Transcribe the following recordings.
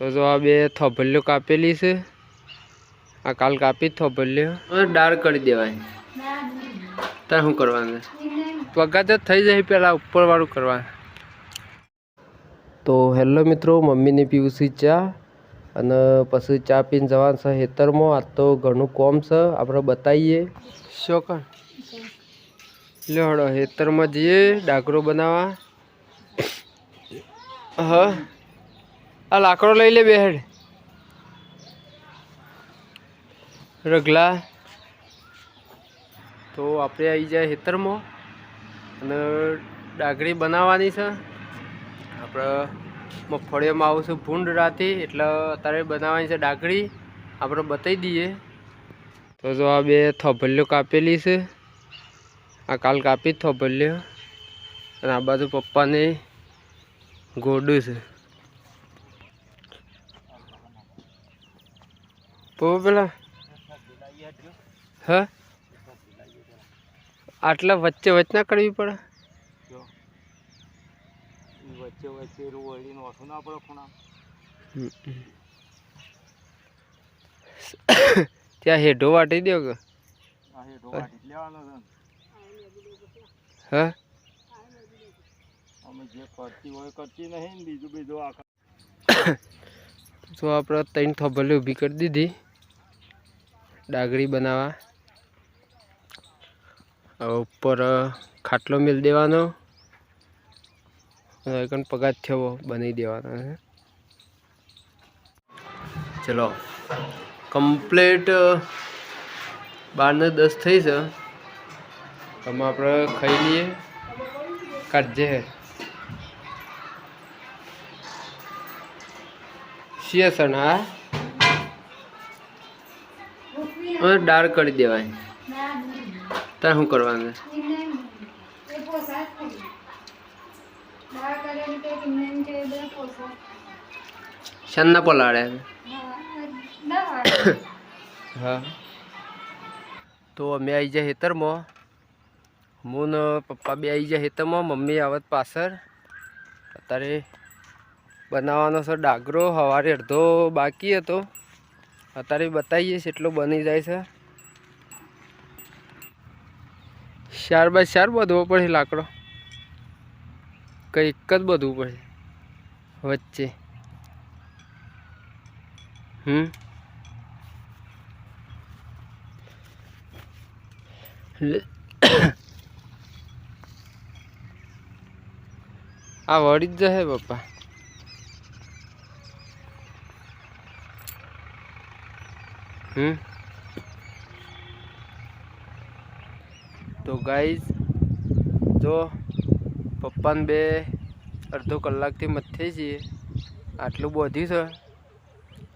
તો જો આ બે થોભલીઓ કાપેલી છે. આ કાલ કાપી થોભલીઓ અને કરી દેવાય. તાર શું કરવાનું? પગાર તો થઈ જાય પેલા ઉપરવાળું કરવાનું. તો હેલો મિત્રો મમ્મીને પીવું ચા અને પછી ચા પીને જવાનું છે હેતરમાં આ તો ઘણું કોમ છે આપણે બતાવીએ. શું કર? લ્યો હેતરમાં જઈએ ડાકરો બનાવવા. હા. આ લાકડો લઈ લે બેહેડ. રગલા. તો આપણે આવી જાય હેતરમાં અને ડાગરી બનાવવાની છે. આપણે મગફળીઓમાં આવશું ભૂંડ રાતી, એટલે અત્યારે બનાવવાની છે ડાગરી આપણે બતાવી દઈએ. તો જો આ બે થોભલીઓ કાપેલી છે. આ કાલ કાપી જ થોભલીઓ અને આ બાજુ પપ્પાને ગોડું છે. તો પેલા હા? આટલા વચ્ચે વચ્ચે ના કરવી પડે? વચ્ચે વચ્ચે વળી નોખું ના પડે ખૂણા ત્યાં હેઢો વાટી દો કે? હેઠો વાટી હોય કરતી નહીં બીજું બીજું આખા તો આપણે ત્રણ થોભલી ઊભી કરી દીધી. ડાગરી બનાવવા ઉપર ખાટલો મેલ દેવાનો. અને પગાથિયો પગાર થયો બની દેવાનો છે. ચલો કમ્પ્લેટ બાર ને દસ થઈ છે. આમાં આપણે ખાઈ લઈએ. કાઢજે. શિયાસણ, હા? હવે દાળ કરી દેવાય. તાર શું કરવાનું શાનના પલાળે. હા. તો અમે આવી જાય ખેતરમાં. હું ને પપ્પા બે આવી જાય ખેતરમાં મમ્મી આવત પાછળ. અત્યારે બનાવવાનો છે ડાગરો સવારે અડધો બાકી હતો. અત્યારે બતાવીએ છીએ, એટલો બની જાય છે. ચાર બાય ચાર બધવો પડે લાકડો. કંઈક જ બધવું પડે વચ્ચે. હમ. આ વળી જ જશે પપ્પા. હમ? તો ગાઈઝ જો પપ્પાને બે અડધો કલાકથી મથે છીએ આટલું બધું છે.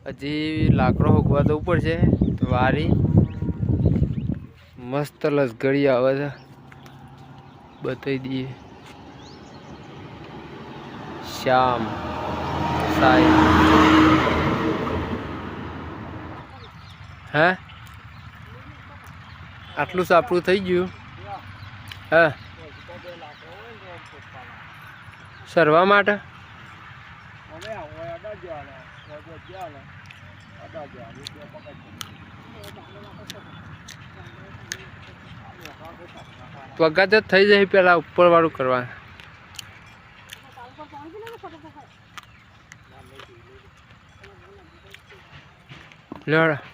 હજી લાકડો હોગવા જવું પડશે. વારી. મસ્ત લસગડી આવે છે. બતાવી દઈએ. શ્યામ, સાઈ. હે? આટલું સાપડું થઈ ગયું? હા? સરવા માટે? પગાર તો થઈ જાય પેલા ઉપર વાળું કરવા લેવડા.